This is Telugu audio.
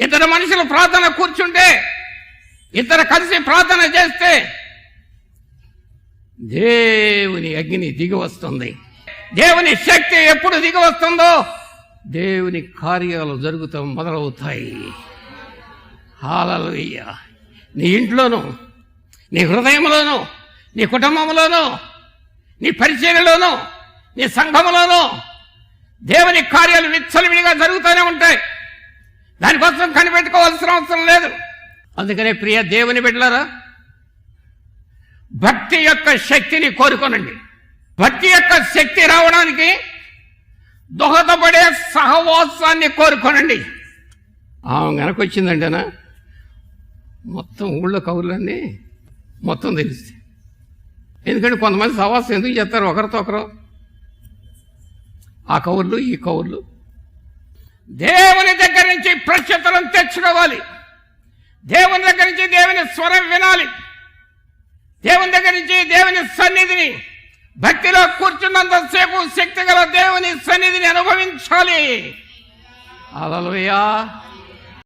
ఇద్దరు మనుషులు ప్రార్థన కూర్చుంటే ఇద్దరు కలిసి ప్రార్థన చేస్తే దేవుని అగ్ని దిగి వస్తుంది. దేవుని శక్తి ఎప్పుడు దిగి వస్తుందో దేవుని కార్యాలు జరుగుతూ మొదలవుతాయి. హాలలుయ్య నీ ఇంట్లోనూ నీ హృదయంలోనూ నీ కుటుంబంలోనూ నీ పరిచయలోనూ నీ సంఘములోనూ దేవుని కార్యాలు విచ్చలవిడిగా జరుగుతూనే ఉంటాయి. దానికోసం కనిపెట్టుకోవాల్సిన అవసరం లేదు. అందుకనే ప్రియ దేవుని బిడ్డలారా భక్తి యొక్క శక్తిని కోరుకోనండి. భక్తి యొక్క శక్తి రావడానికి దోహదపడే సహవాసాన్ని కోరుకోనండి. ఆమె వెనకొచ్చిందంటేనా మొత్తం ఊళ్ళో కవులన్నీ మొత్తం తెలిస్తే ఎందుకంటే కొంతమంది సహవాసం ఎందుకు చేస్తారు ఒకరితో ఒకరు? ఆ కవుర్లు ఈ కవుర్లు దేవుని దగ్గర నుంచి ప్రత్యుత్తరం తెచ్చుకోవాలి. దేవుని దగ్గర నుంచి దేవుని స్వరం వినాలి. దేవుని దగ్గర నుంచి దేవుని సన్నిధిని భక్తిలో కూర్చున్నంతసేపు శక్తి గల దేవుని సన్నిధిని అనుభవించాలి. అలలుయా